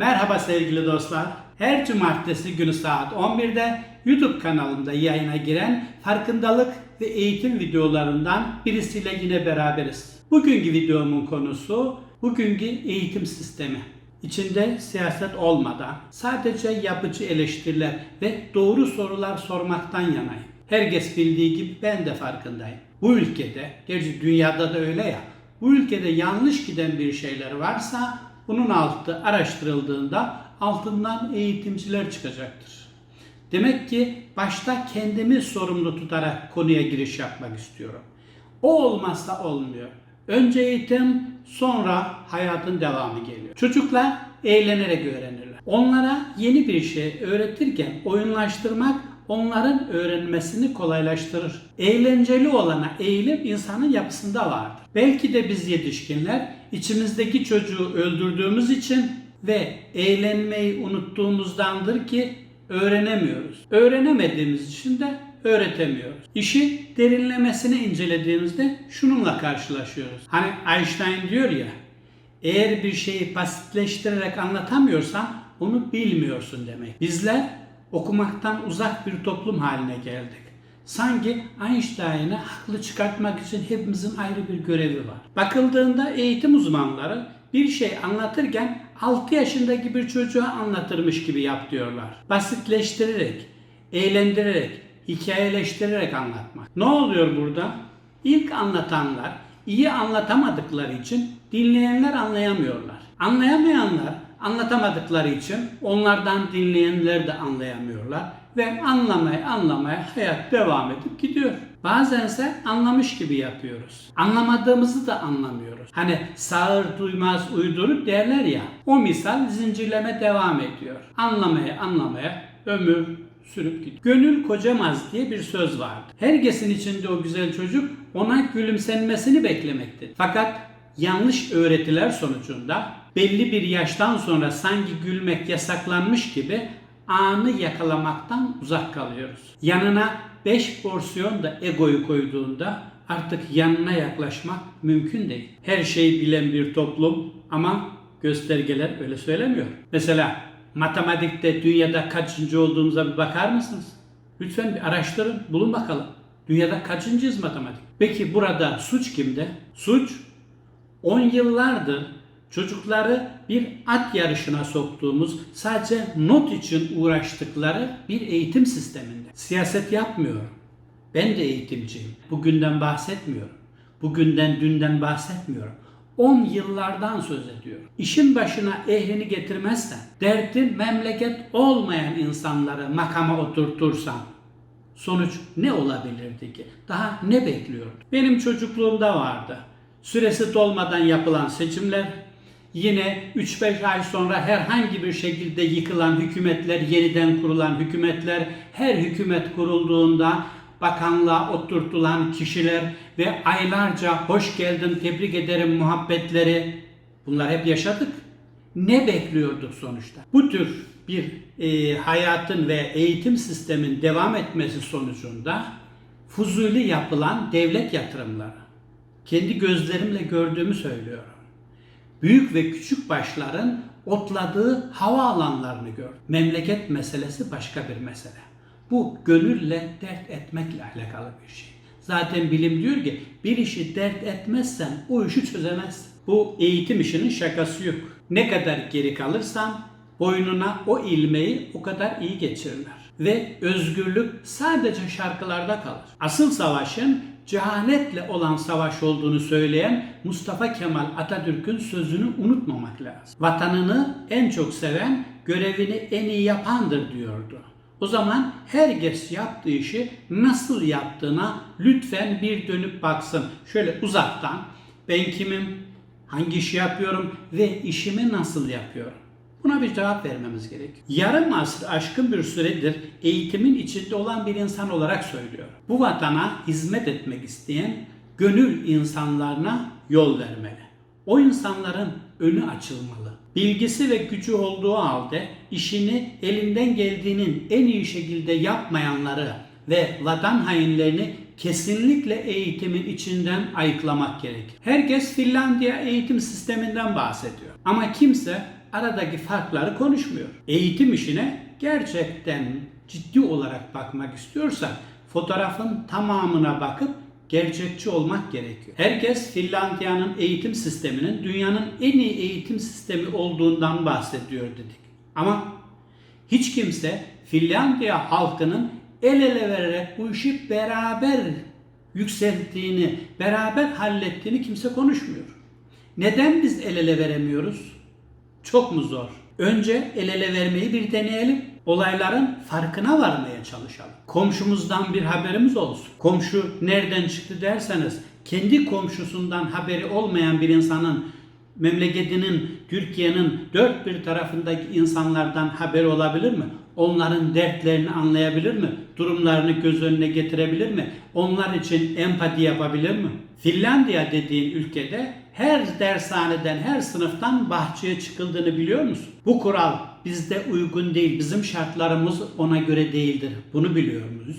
Merhaba sevgili dostlar. Her cumartesi günü saat 11'de YouTube kanalımda yayına giren farkındalık ve eğitim videolarından birisiyle yine beraberiz. Bugünkü videomun konusu bugünkü eğitim sistemi. İçinde siyaset olmadan sadece yapıcı eleştiriler ve doğru sorular sormaktan yanayım. Herkes bildiği gibi ben de farkındayım. Bu ülkede, gerçi dünyada da öyle ya, bu ülkede yanlış giden bir şeyler varsa bunun altı araştırıldığında altından eğitimciler çıkacaktır. Demek ki başta kendimi sorumlu tutarak konuya giriş yapmak istiyorum. O olmazsa olmuyor. Önce eğitim, sonra hayatın devamı geliyor. Çocuklar eğlenerek öğrenirler. Onlara yeni bir şey öğretirken oyunlaştırmak onların öğrenmesini kolaylaştırır. Eğlenceli olana eğilim insanın yapısında vardır. Belki de biz yetişkinler içimizdeki çocuğu öldürdüğümüz için ve eğlenmeyi unuttuğumuzdandır ki öğrenemiyoruz. Öğrenemediğimiz için de öğretemiyoruz. İşi derinlemesine incelediğimizde şununla karşılaşıyoruz. Hani Einstein diyor ya, eğer bir şeyi basitleştirerek anlatamıyorsan onu bilmiyorsun demek. Bizler okumaktan uzak bir toplum haline geldik. Sanki Einstein'ı haklı çıkartmak için hepimizin ayrı bir görevi var. Bakıldığında eğitim uzmanları bir şey anlatırken 6 yaşındaki bir çocuğa anlatırmış gibi yap diyorlar. Basitleştirerek, eğlendirerek, hikayeleştirerek anlatmak. Ne oluyor burada? İlk anlatanlar iyi anlatamadıkları için dinleyenler anlayamıyorlar. Anlayamayanlar anlatamadıkları için onlardan dinleyenler de anlayamıyorlar ve anlamaya anlamaya hayat devam edip gidiyor. Bazense anlamış gibi yapıyoruz. Anlamadığımızı da anlamıyoruz. Hani sağır duymaz uydurur derler ya. O misal zincirleme devam ediyor. Anlamaya anlamaya ömür sürüp gidiyor. Gönül kocamaz diye bir söz vardı. Herkesin içinde o güzel çocuk ona gülümsenmesini beklemektedir. Fakat yanlış öğretiler sonucunda belli bir yaştan sonra sanki gülmek yasaklanmış gibi anı yakalamaktan uzak kalıyoruz. Yanına 5 porsiyon da egoyu koyduğunda artık yanına yaklaşmak mümkün değil. Her şeyi bilen bir toplum ama göstergeler öyle söylemiyor. Mesela matematikte dünyada kaçıncı olduğumuza bir bakar mısınız? Lütfen bir araştırın, bulun bakalım. Dünyada kaçıncıyız matematik? Peki burada suç kimde? Suç 10 yıllardır çocukları bir at yarışına soktuğumuz sadece not için uğraştıkları bir eğitim sisteminde. Siyaset yapmıyorum. Ben de eğitimciyim. Bugünden bahsetmiyorum. Bugünden dünden bahsetmiyorum. 10 yıllardan söz ediyorum. İşin başına ehlini getirmezsen, derdin memleket olmayan insanları makama oturtursan, sonuç ne olabilirdi ki? Daha ne bekliyordu? Benim çocukluğumda vardı. Süresi dolmadan yapılan seçimler, yine 3-5 ay sonra herhangi bir şekilde yıkılan hükümetler, yeniden kurulan hükümetler, her hükümet kurulduğunda bakanlığa oturtulan kişiler ve aylarca hoş geldin, tebrik ederim muhabbetleri bunlar hep yaşadık. Ne bekliyorduk sonuçta? Bu tür bir e, hayatın ve eğitim sistemin devam etmesi sonucunda fuzuli yapılan devlet yatırımları. Kendi gözlerimle gördüğümü söylüyorum büyük ve küçük başların otladığı hava alanlarını gör. Memleket meselesi başka bir mesele. Bu gönülle dert etmekle alakalı bir şey. Zaten bilim diyor ki bir işi dert etmezsen o işi çözemezsin. Bu eğitim işinin şakası yok. Ne kadar geri kalırsan boynuna o ilmeği o kadar iyi geçirirler. Ve özgürlük sadece şarkılarda kalır. Asıl savaşın cehanetle olan savaş olduğunu söyleyen Mustafa Kemal Atatürk'ün sözünü unutmamak lazım. Vatanını en çok seven, görevini en iyi yapandır diyordu. O zaman herkes yaptığı işi nasıl yaptığına lütfen bir dönüp baksın. Şöyle uzaktan ben kimim, hangi işi yapıyorum ve işimi nasıl yapıyorum? Buna bir cevap vermemiz gerek. Yarım asır aşkın bir süredir eğitimin içinde olan bir insan olarak söylüyor. Bu vatana hizmet etmek isteyen gönül insanlarına yol vermeli. O insanların önü açılmalı. Bilgisi ve gücü olduğu halde işini elinden geldiğinin en iyi şekilde yapmayanları ve vatan hainlerini kesinlikle eğitimin içinden ayıklamak gerek. Herkes Finlandiya eğitim sisteminden bahsediyor. Ama kimse aradaki farkları konuşmuyor. Eğitim işine gerçekten ciddi olarak bakmak istiyorsak fotoğrafın tamamına bakıp gerçekçi olmak gerekiyor. Herkes Finlandiya'nın eğitim sisteminin dünyanın en iyi eğitim sistemi olduğundan bahsediyor dedik. Ama hiç kimse Finlandiya halkının el ele vererek bu işi beraber yükselttiğini, beraber hallettiğini kimse konuşmuyor. Neden biz el ele veremiyoruz? Çok mu zor? Önce el ele vermeyi bir deneyelim. Olayların farkına varmaya çalışalım. Komşumuzdan bir haberimiz olsun. Komşu nereden çıktı derseniz kendi komşusundan haberi olmayan bir insanın memleketinin, Türkiye'nin dört bir tarafındaki insanlardan haberi olabilir mi? Onların dertlerini anlayabilir mi? Durumlarını göz önüne getirebilir mi? Onlar için empati yapabilir mi? Finlandiya dediğin ülkede her dershaneden, her sınıftan bahçeye çıkıldığını biliyor musun? Bu kural bizde uygun değil. Bizim şartlarımız ona göre değildir. Bunu biliyor muyuz?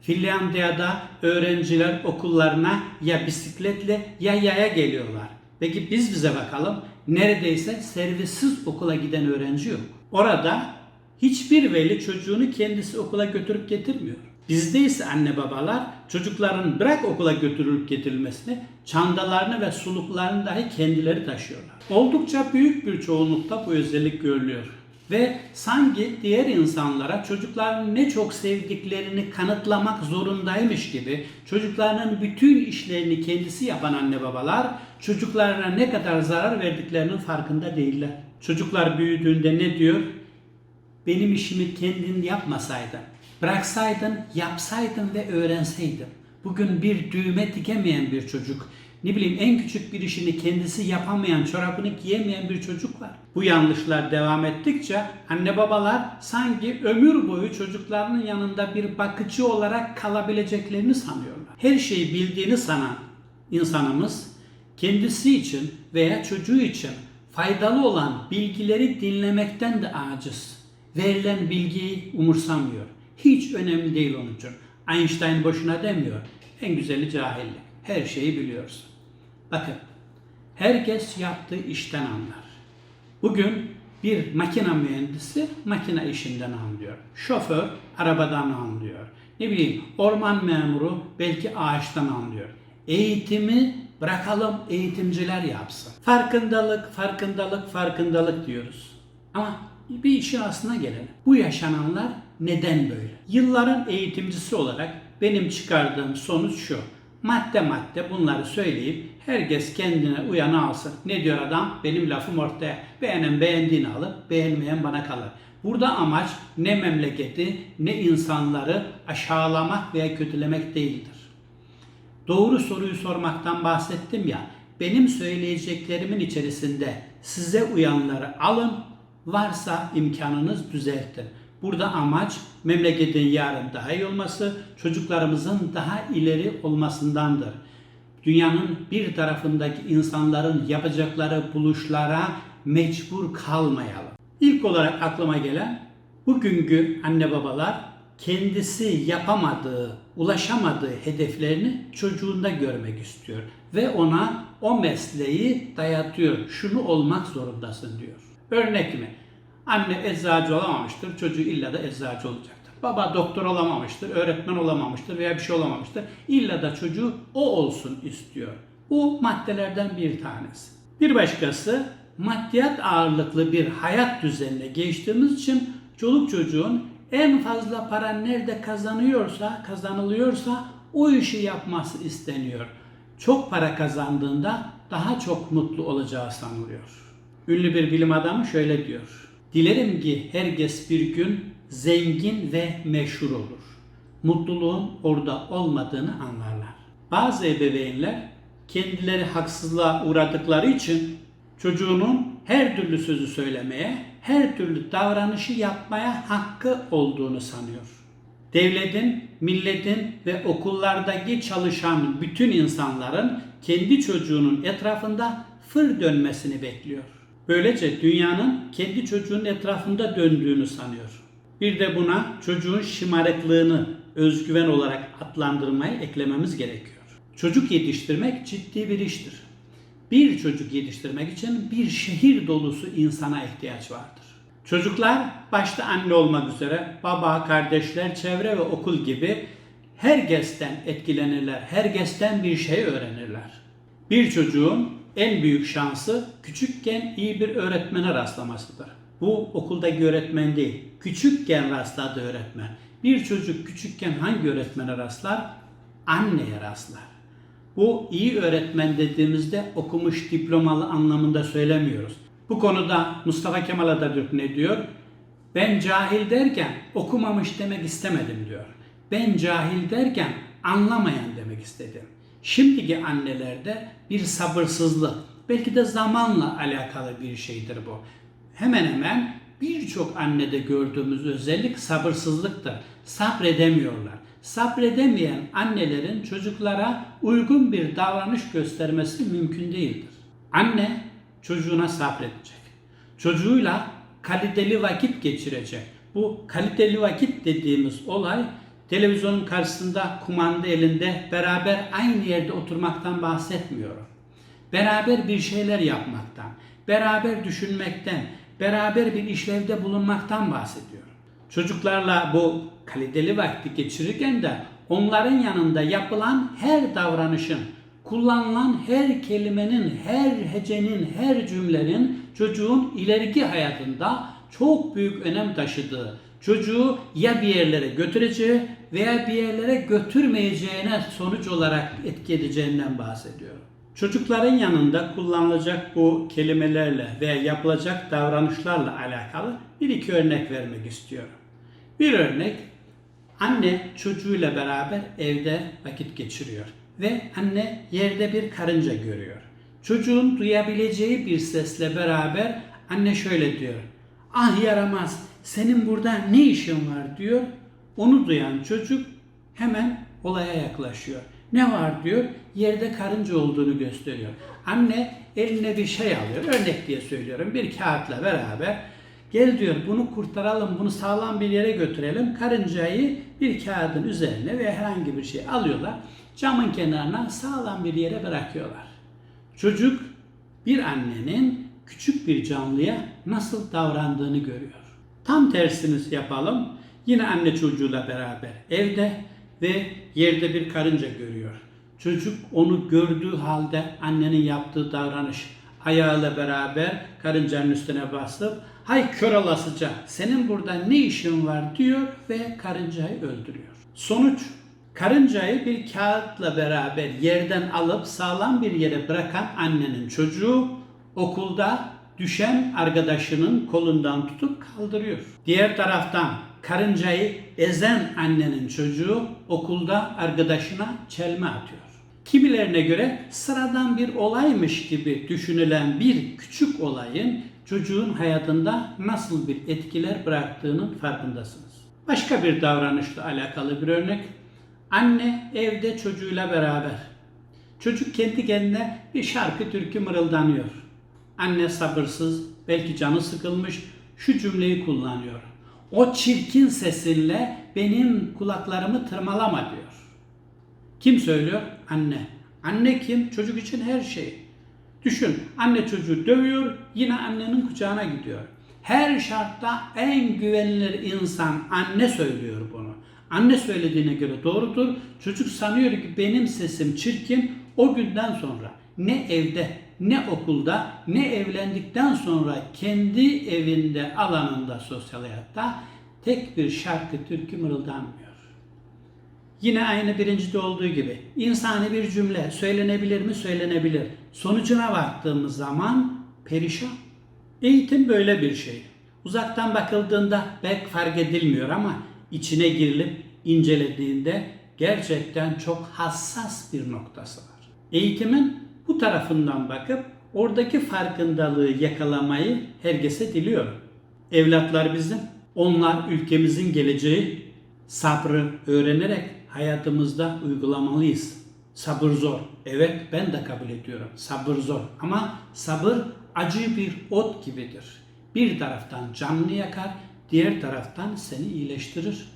Finlandiya'da öğrenciler okullarına ya bisikletle ya yaya geliyorlar. Peki biz bize bakalım. Neredeyse servissiz okula giden öğrenci yok. Orada hiçbir veli çocuğunu kendisi okula götürüp getirmiyor. Bizde ise anne babalar çocukların bırak okula götürülüp getirilmesini, çandalarını ve suluklarını dahi kendileri taşıyorlar. Oldukça büyük bir çoğunlukta bu özellik görülüyor. Ve sanki diğer insanlara çocukların ne çok sevdiklerini kanıtlamak zorundaymış gibi çocuklarının bütün işlerini kendisi yapan anne babalar çocuklarına ne kadar zarar verdiklerinin farkında değiller. Çocuklar büyüdüğünde ne diyor? Benim işimi kendin yapmasaydın, bıraksaydın, yapsaydın ve öğrenseydin. Bugün bir düğme dikemeyen bir çocuk, ne bileyim en küçük bir işini kendisi yapamayan, çorabını giyemeyen bir çocuk var. Bu yanlışlar devam ettikçe anne babalar sanki ömür boyu çocuklarının yanında bir bakıcı olarak kalabileceklerini sanıyorlar. Her şeyi bildiğini sanan insanımız kendisi için veya çocuğu için faydalı olan bilgileri dinlemekten de aciz. Verilen bilgiyi umursamıyor. Hiç önemli değil onun için. Einstein boşuna demiyor. En güzeli cahillik. Her şeyi biliyorsun. Bakın, herkes yaptığı işten anlar. Bugün bir makine mühendisi makine işinden anlıyor. Şoför arabadan anlıyor. Ne bileyim orman memuru belki ağaçtan anlıyor. Eğitimi bırakalım eğitimciler yapsın. Farkındalık, farkındalık, farkındalık diyoruz. Ama bir işin aslına gelelim. Bu yaşananlar neden böyle? Yılların eğitimcisi olarak benim çıkardığım sonuç şu. Madde madde bunları söyleyip herkes kendine uyanı alsın. Ne diyor adam? Benim lafım ortaya. Beğenen beğendiğini alır, beğenmeyen bana kalır. Burada amaç ne memleketi ne insanları aşağılamak veya kötülemek değildir. Doğru soruyu sormaktan bahsettim ya. Benim söyleyeceklerimin içerisinde size uyanları alın, varsa imkanınız düzeltin. Burada amaç memleketin yarın daha iyi olması, çocuklarımızın daha ileri olmasındandır. Dünyanın bir tarafındaki insanların yapacakları buluşlara mecbur kalmayalım. İlk olarak aklıma gelen bugünkü anne babalar kendisi yapamadığı, ulaşamadığı hedeflerini çocuğunda görmek istiyor ve ona o mesleği dayatıyor. Şunu olmak zorundasın diyor. Örnek mi? Anne eczacı olamamıştır, çocuğu illa da eczacı olacaktır. Baba doktor olamamıştır, öğretmen olamamıştır veya bir şey olamamıştır. İlla da çocuğu o olsun istiyor. Bu maddelerden bir tanesi. Bir başkası maddiyat ağırlıklı bir hayat düzenine geçtiğimiz için çoluk çocuğun en fazla para nerede kazanıyorsa, kazanılıyorsa o işi yapması isteniyor. Çok para kazandığında daha çok mutlu olacağı sanılıyor. Ünlü bir bilim adamı şöyle diyor. Dilerim ki herkes bir gün zengin ve meşhur olur. Mutluluğun orada olmadığını anlarlar. Bazı ebeveynler kendileri haksızlığa uğradıkları için çocuğunun her türlü sözü söylemeye, her türlü davranışı yapmaya hakkı olduğunu sanıyor. Devletin, milletin ve okullardaki çalışan bütün insanların kendi çocuğunun etrafında fır dönmesini bekliyor. Böylece dünyanın kendi çocuğunun etrafında döndüğünü sanıyor. Bir de buna çocuğun şımarıklığını özgüven olarak adlandırmayı eklememiz gerekiyor. Çocuk yetiştirmek ciddi bir iştir. Bir çocuk yetiştirmek için bir şehir dolusu insana ihtiyaç vardır. Çocuklar başta anne olmak üzere baba, kardeşler, çevre ve okul gibi herkesten etkilenirler. Herkesten bir şey öğrenirler. Bir çocuğun en büyük şansı küçükken iyi bir öğretmene rastlamasıdır. Bu okuldaki öğretmen değil, küçükken rastladığı öğretmen. Bir çocuk küçükken hangi öğretmene rastlar? Anneye rastlar. Bu iyi öğretmen dediğimizde okumuş diplomalı anlamında söylemiyoruz. Bu konuda Mustafa Kemal Atatürk ne diyor? Ben cahil derken okumamış demek istemedim diyor. Ben cahil derken anlamayan demek istedim. Şimdiki annelerde bir sabırsızlık, belki de zamanla alakalı bir şeydir bu. Hemen hemen birçok annede gördüğümüz özellik sabırsızlıktır. Sabredemiyorlar. Sabredemeyen annelerin çocuklara uygun bir davranış göstermesi mümkün değildir. Anne çocuğuna sabredecek. Çocuğuyla kaliteli vakit geçirecek. Bu kaliteli vakit dediğimiz olay televizyonun karşısında kumanda elinde beraber aynı yerde oturmaktan bahsetmiyorum. Beraber bir şeyler yapmaktan, beraber düşünmekten, beraber bir işlevde bulunmaktan bahsediyorum. Çocuklarla bu kaliteli vakti geçirirken de onların yanında yapılan her davranışın, kullanılan her kelimenin, her hecenin, her cümlenin çocuğun ileriki hayatında çok büyük önem taşıdığı, çocuğu ya bir yerlere götüreceği veya bir yerlere götürmeyeceğine sonuç olarak etki edeceğinden bahsediyorum. Çocukların yanında kullanılacak bu kelimelerle veya yapılacak davranışlarla alakalı bir iki örnek vermek istiyorum. Bir örnek, anne çocuğuyla beraber evde vakit geçiriyor ve anne yerde bir karınca görüyor. Çocuğun duyabileceği bir sesle beraber anne şöyle diyor. Ah yaramaz senin burada ne işin var diyor. Onu duyan çocuk hemen olaya yaklaşıyor. Ne var diyor? Yerde karınca olduğunu gösteriyor. Anne eline bir şey alıyor. Örnek diye söylüyorum. Bir kağıtla beraber gel diyor bunu kurtaralım, bunu sağlam bir yere götürelim. Karıncayı bir kağıdın üzerine ve herhangi bir şey alıyorlar. Camın kenarına sağlam bir yere bırakıyorlar. Çocuk bir annenin küçük bir canlıya nasıl davrandığını görüyor. Tam tersini yapalım. Yine anne çocuğuyla beraber evde ve yerde bir karınca görüyor. Çocuk onu gördüğü halde annenin yaptığı davranış ayağıyla beraber karıncanın üstüne basıp hay kör olasıca senin burada ne işin var diyor ve karıncayı öldürüyor. Sonuç karıncayı bir kağıtla beraber yerden alıp sağlam bir yere bırakan annenin çocuğu okulda düşen arkadaşının kolundan tutup kaldırıyor. Diğer taraftan karıncayı ezen annenin çocuğu okulda arkadaşına çelme atıyor. Kimilerine göre sıradan bir olaymış gibi düşünülen bir küçük olayın çocuğun hayatında nasıl bir etkiler bıraktığının farkındasınız. Başka bir davranışla alakalı bir örnek. Anne evde çocuğuyla beraber. Çocuk kendi kendine bir şarkı türkü mırıldanıyor. Anne sabırsız, belki canı sıkılmış şu cümleyi kullanıyor. O çirkin sesinle benim kulaklarımı tırmalama diyor. Kim söylüyor? Anne. Anne kim? Çocuk için her şey. Düşün, anne çocuğu dövüyor, yine annenin kucağına gidiyor. Her şartta en güvenilir insan anne söylüyor bunu. Anne söylediğine göre doğrudur. Çocuk sanıyor ki benim sesim çirkin. O günden sonra ne evde ne okulda ne evlendikten sonra kendi evinde alanında sosyal hayatta tek bir şarkı türkü mırıldanmıyor. Yine aynı birincide olduğu gibi insani bir cümle söylenebilir mi? Söylenebilir. Sonucuna baktığımız zaman perişan. Eğitim böyle bir şey. Uzaktan bakıldığında pek fark edilmiyor ama içine girilip incelediğinde gerçekten çok hassas bir noktası var. Eğitimin bu tarafından bakıp oradaki farkındalığı yakalamayı herkese diliyorum. Evlatlar bizim, onlar ülkemizin geleceği. Sabrı öğrenerek hayatımızda uygulamalıyız. Sabır zor. Evet ben de kabul ediyorum. Sabır zor. Ama sabır acı bir ot gibidir. Bir taraftan canını yakar, diğer taraftan seni iyileştirir.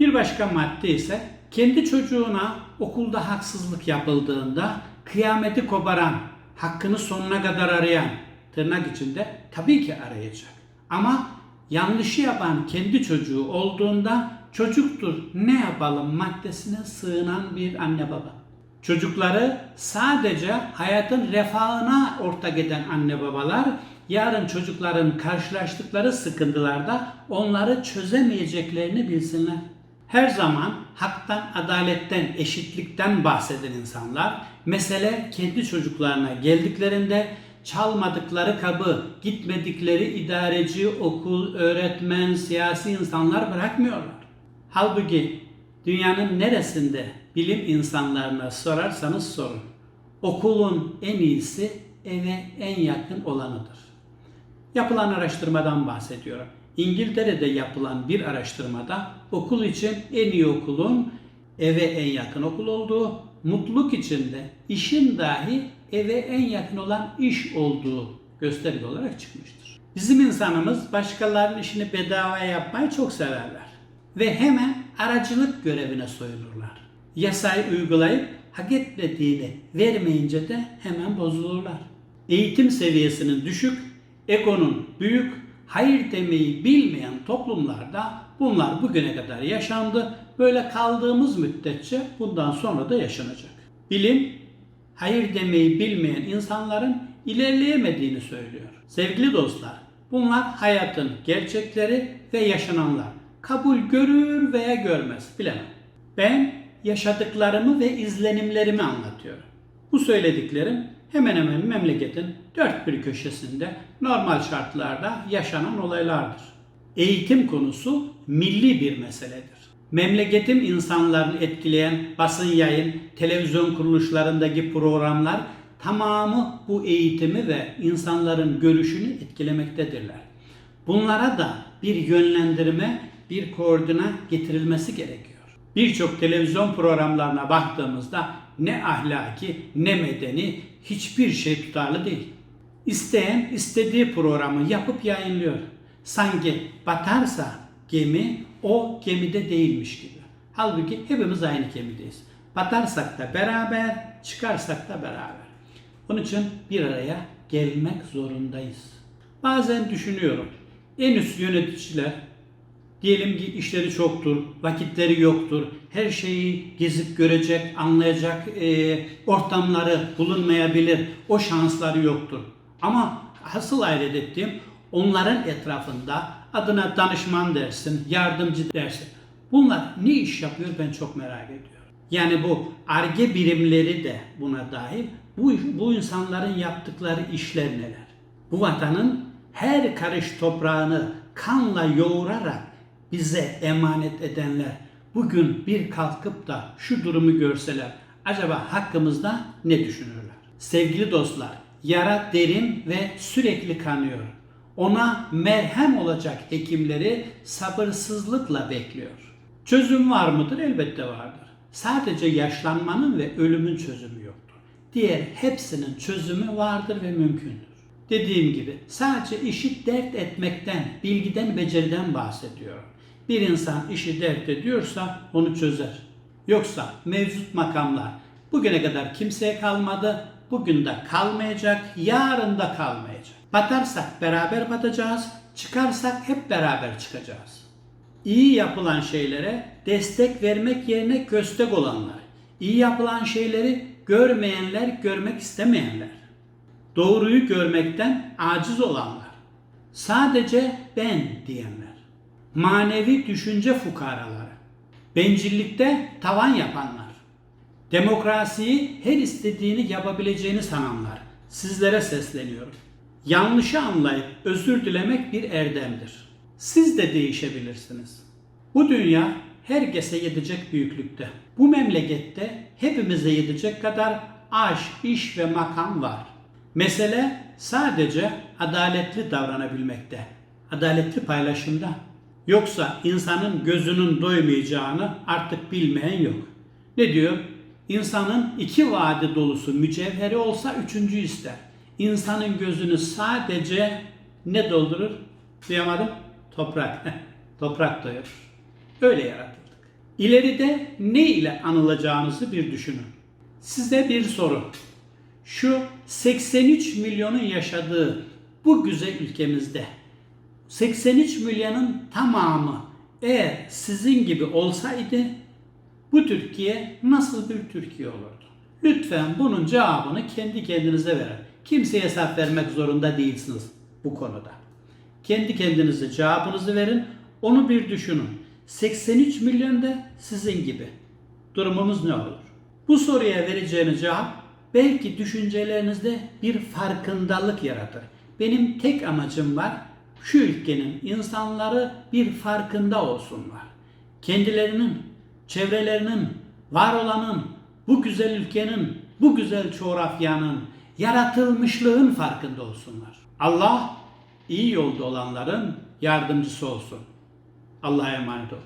Bir başka madde ise kendi çocuğuna okulda haksızlık yapıldığında kıyameti koparan, hakkını sonuna kadar arayan tırnak içinde tabii ki arayacak. Ama yanlışı yapan kendi çocuğu olduğunda çocuktur ne yapalım maddesine sığınan bir anne baba. Çocukları sadece hayatın refahına ortak eden anne babalar yarın çocukların karşılaştıkları sıkıntılarda onları çözemeyeceklerini bilsinler. Her zaman haktan, adaletten, eşitlikten bahseden insanlar mesele kendi çocuklarına geldiklerinde çalmadıkları kabı, gitmedikleri idareci, okul, öğretmen, siyasi insanlar bırakmıyorlar. Halbuki dünyanın neresinde bilim insanlarına sorarsanız sorun. Okulun en iyisi eve en yakın olanıdır. Yapılan araştırmadan bahsediyorum. İngiltere'de yapılan bir araştırmada okul için en iyi okulun eve en yakın okul olduğu, mutluluk içinde işin dahi eve en yakın olan iş olduğu gösterge olarak çıkmıştır. Bizim insanımız başkalarının işini bedavaya yapmayı çok severler ve hemen aracılık görevine soyulurlar. Yasayı uygulayıp hak etmediğini vermeyince de hemen bozulurlar. Eğitim seviyesinin düşük, egonun büyük, hayır demeyi bilmeyen toplumlarda bunlar bugüne kadar yaşandı. Böyle kaldığımız müddetçe bundan sonra da yaşanacak. Bilim hayır demeyi bilmeyen insanların ilerleyemediğini söylüyor. Sevgili dostlar, bunlar hayatın gerçekleri ve yaşananlar. Kabul görür veya görmez bilemem. Ben yaşadıklarımı ve izlenimlerimi anlatıyorum. Bu söylediklerim hemen hemen memleketin dört bir köşesinde normal şartlarda yaşanan olaylardır. Eğitim konusu milli bir meseledir. Memleketim insanlarını etkileyen basın yayın, televizyon kuruluşlarındaki programlar tamamı bu eğitimi ve insanların görüşünü etkilemektedirler. Bunlara da bir yönlendirme, bir koordina getirilmesi gerekiyor. Birçok televizyon programlarına baktığımızda ne ahlaki ne medeni hiçbir şey tutarlı değil. İsteyen istediği programı yapıp yayınlıyor. Sanki batarsa gemi o gemide değilmiş gibi. Halbuki hepimiz aynı gemideyiz. Batarsak da beraber, çıkarsak da beraber. Onun için bir araya gelmek zorundayız. Bazen düşünüyorum. En üst yöneticiler Diyelim ki işleri çoktur, vakitleri yoktur, her şeyi gezip görecek, anlayacak e, ortamları bulunmayabilir, o şansları yoktur. Ama hasıl hayret ettiğim onların etrafında adına danışman dersin, yardımcı dersin. Bunlar ne iş yapıyor ben çok merak ediyorum. Yani bu arge birimleri de buna dahil. Bu, bu insanların yaptıkları işler neler? Bu vatanın her karış toprağını kanla yoğurarak bize emanet edenler bugün bir kalkıp da şu durumu görseler acaba hakkımızda ne düşünürler? Sevgili dostlar, yara derin ve sürekli kanıyor. Ona merhem olacak hekimleri sabırsızlıkla bekliyor. Çözüm var mıdır? Elbette vardır. Sadece yaşlanmanın ve ölümün çözümü yoktur. Diğer hepsinin çözümü vardır ve mümkündür. Dediğim gibi sadece işi dert etmekten, bilgiden, beceriden bahsediyorum. Bir insan işi dert ediyorsa onu çözer. Yoksa mevcut makamlar bugüne kadar kimseye kalmadı, bugün de kalmayacak, yarın da kalmayacak. Batarsak beraber batacağız, çıkarsak hep beraber çıkacağız. İyi yapılan şeylere destek vermek yerine köstek olanlar, iyi yapılan şeyleri görmeyenler, görmek istemeyenler, doğruyu görmekten aciz olanlar, sadece ben diyenler manevi düşünce fukaraları, bencillikte tavan yapanlar, demokrasiyi her istediğini yapabileceğini sananlar, sizlere sesleniyorum. Yanlışı anlayıp özür dilemek bir erdemdir. Siz de değişebilirsiniz. Bu dünya herkese yetecek büyüklükte. Bu memlekette hepimize yetecek kadar aş, iş ve makam var. Mesele sadece adaletli davranabilmekte. Adaletli paylaşımda. Yoksa insanın gözünün doymayacağını artık bilmeyen yok. Ne diyor? İnsanın iki vade dolusu mücevheri olsa üçüncü ister. İnsanın gözünü sadece ne doldurur? Duyamadım. Toprak. Toprak doyurur. Öyle yaratıldık. İleride ne ile anılacağınızı bir düşünün. Size bir soru. şu 83 milyonun yaşadığı bu güzel ülkemizde 83 milyonun tamamı eğer sizin gibi olsaydı bu Türkiye nasıl bir Türkiye olurdu? Lütfen bunun cevabını kendi kendinize verin. Kimseye hesap vermek zorunda değilsiniz bu konuda. Kendi kendinize cevabınızı verin. Onu bir düşünün. 83 milyon da sizin gibi. Durumumuz ne olur? Bu soruya vereceğiniz cevap belki düşüncelerinizde bir farkındalık yaratır. Benim tek amacım var. Şu ülkenin insanları bir farkında olsunlar. Kendilerinin, çevrelerinin, var olanın, bu güzel ülkenin, bu güzel coğrafyanın, yaratılmışlığın farkında olsunlar. Allah iyi yolda olanların yardımcısı olsun. Allah'a emanet olun.